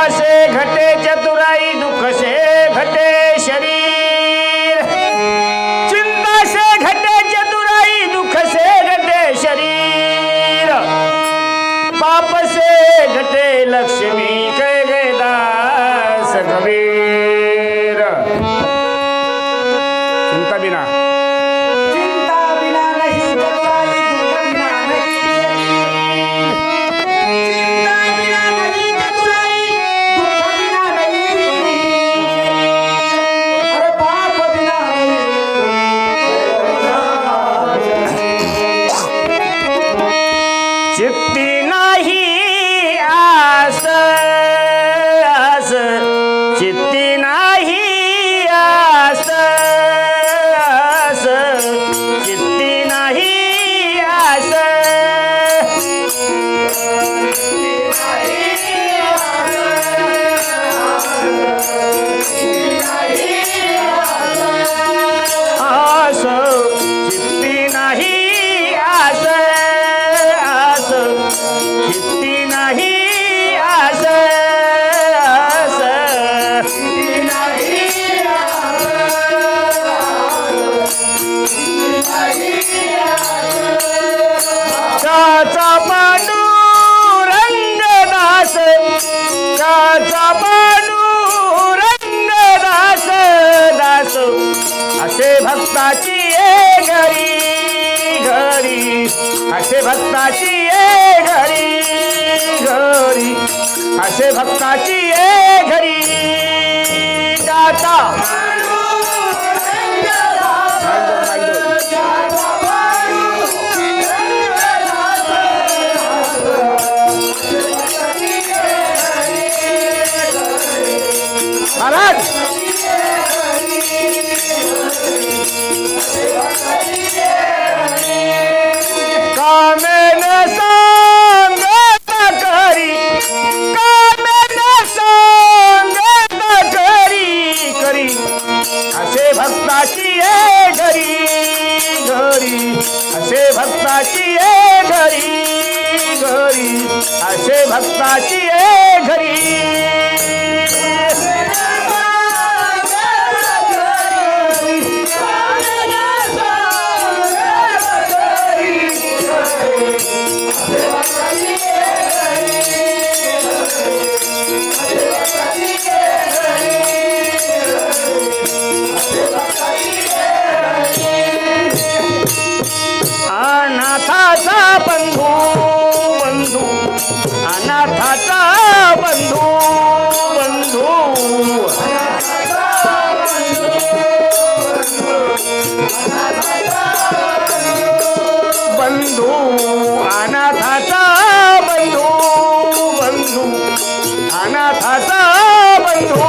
असे घटे चतुराई असे भक्ताची ये घरी घरी. असे भक्ताची ये घरी. बंधू अनाथाचा बंधू बंधू अनाथाचा बंधू.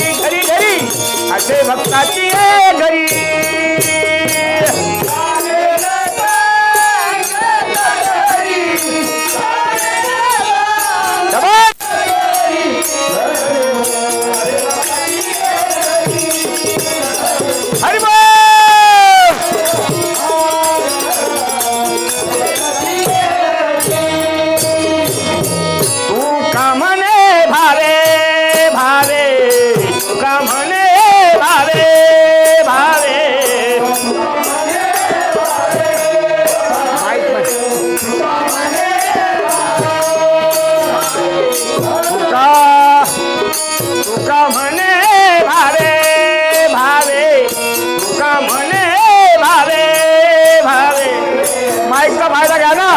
असे भक्ताची घरी. तुका म्हणे भावे भावे. तुका म्हणे भावे भावे. माईकचा फायदा घ्या ना.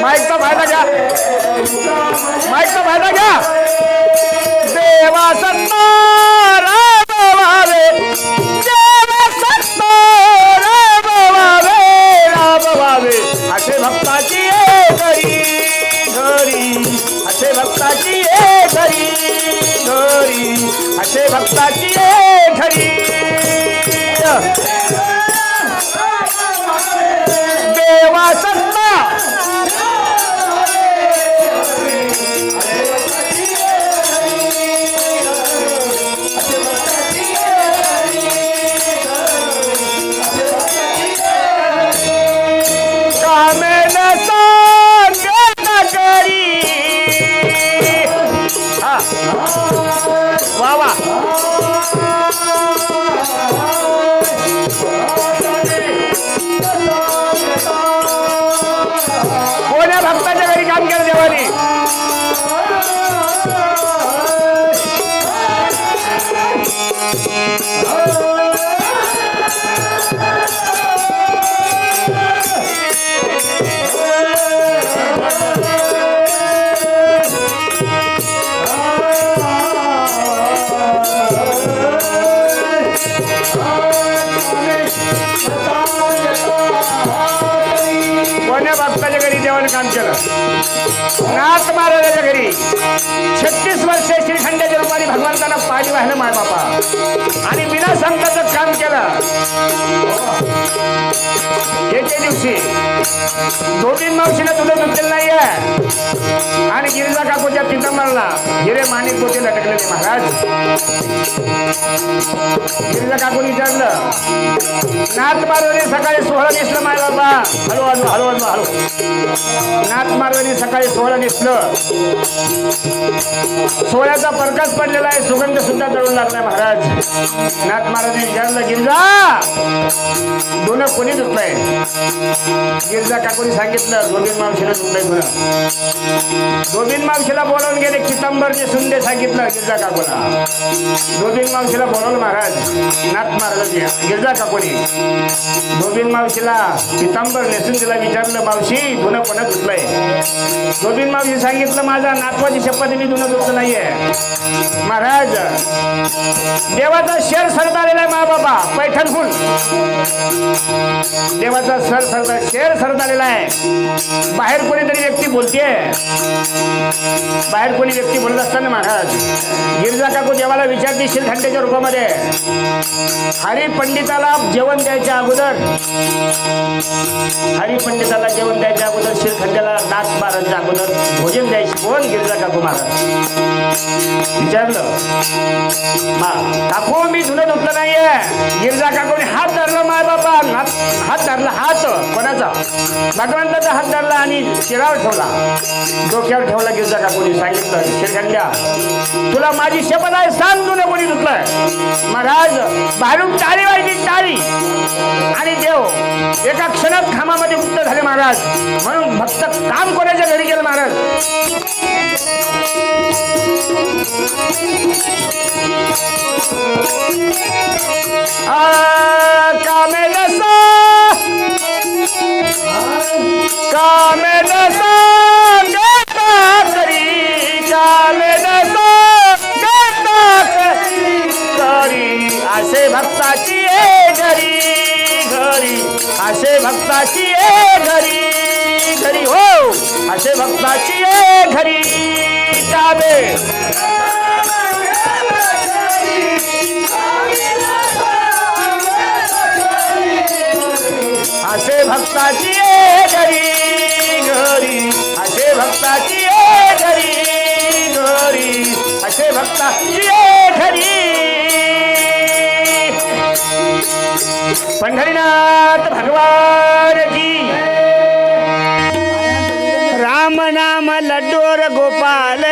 माईकचा फायदा घ्या. माईकचा फायदा घ्या. देवा सत्ता राम भावे. कोण्या भक्ताच्या घरी काम केलं देवानी सोन्या बाप्पाच्या घरी देवाने काम केलं? नाथ महाराजाच्या घरी. छत्तीस वर्षे श्रीखंडाच्या रूपाने भगवंतांना पाणी वाहिलं माय बापा. आणि बिना संकटाचं काम केलं. हो. हे दिवशी. दोन मावशीला तुझं दुधलेलं नाहीये. आणि गिरिजा काकूच्या पितांबरला हिरे माणिक पोते लटकलेले महाराज. गिरिजा काकून विचारलं नाथ मारवानी सकाळी सोहळा दिसलं माय बाबा? हळू हळू हळू हळू हळू. नाथ मारवणी सकाळी सोहळा दिसलं सोहळ्याचा परकाच पडलेला आहे सुगंध सुद्धा दळून लागलाय महाराज. नाथ महाराजांनी विचारलं गिरिजा दोन कोणी धुतलंय? गिरजा काकूनी सांगितलं गोविंद मावशीला धुतलंय म्हणून गोविंद मावशीला बोलावून गेले चितंबरचे सुंदे सांगितलं गिरजा काकूला. गोविंद मावशीला बोलवलं महाराज नाथ महाराज गिरजा काकोनी. गोविंद मावशीला पितांबर नेसून तिला विचारलं मावशी धुणं कोणा धुतलंय? गोविंद मावशी सांगितलं माझा नातवाची शपथ मी धुणं धुतलं नाहीये. महाराज देवाचा शेर सरदार आलेला आहे मा बाबा पैठणहून देवाचा सर सरता शेर सरत आलेला आहे. बाहेर कोणीतरी व्यक्ती बोलते बाहेर कोणी व्यक्ती बोलत असताना महाराज गिरजा काकू देवाला विचारते शिलखंडेच्या रूपामध्ये. हरी पंडिताला जेवण द्यायच्या अगोदर हरी पंडिताला जेवण द्यायच्या अगोदर शिलखंड्याला नाच मारायच्या अगोदर भोजन द्यायची कोण? गिरजा काकू महाराज. विचारलं. मा काकू मी धुणं धुतलं नाहीये. गिरजा काकूने हात धरला माय बाबा हात हात धरला हात. कोणाचा? भगवंताचा हात धरला आणि शिरावर ठेवला. डोक्यावर ठेवला गेला का कोणी सांगितलं? शिरखंड्या तुला माझी शपथ आहे सांग तुला कोणी धुतलंय. महाराज बाहेरून टाळी वाजली टाळी. आणि देव एका क्षणात खामामध्ये मुक्त झाले महाराज. म्हणून भक्त काम कोणाच्या घरी गेलं महाराज? आ, कामे नसा सांगा पंढरीनाथ भगवान की। राम नाम लड्डोर गोपाल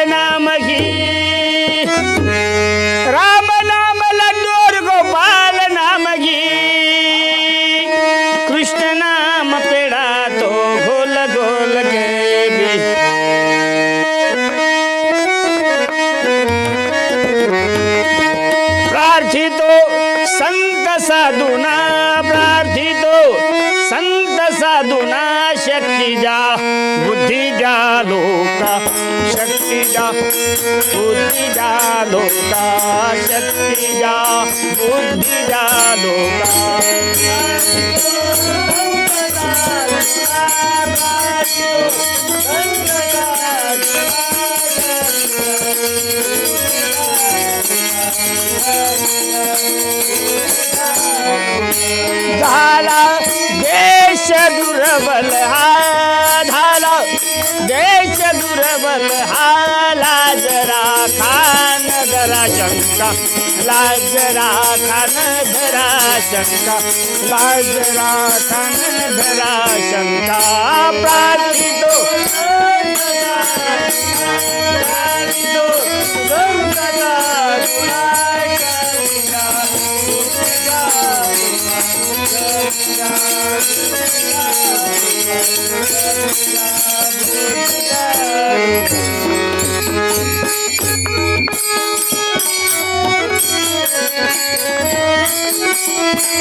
शक्ति जा, बुद्धि जा लोका, शक्ति जा, बुद्धि जा लोका, शक्ति जा, बुद्धि जा लोका। झाला देश दुर्बल हा झाला. देश दुर्बल हा जरा खान धरा शंका. लाजरा खान धरा शंका. लाजरा खान धरा शंका. प्रार्थितो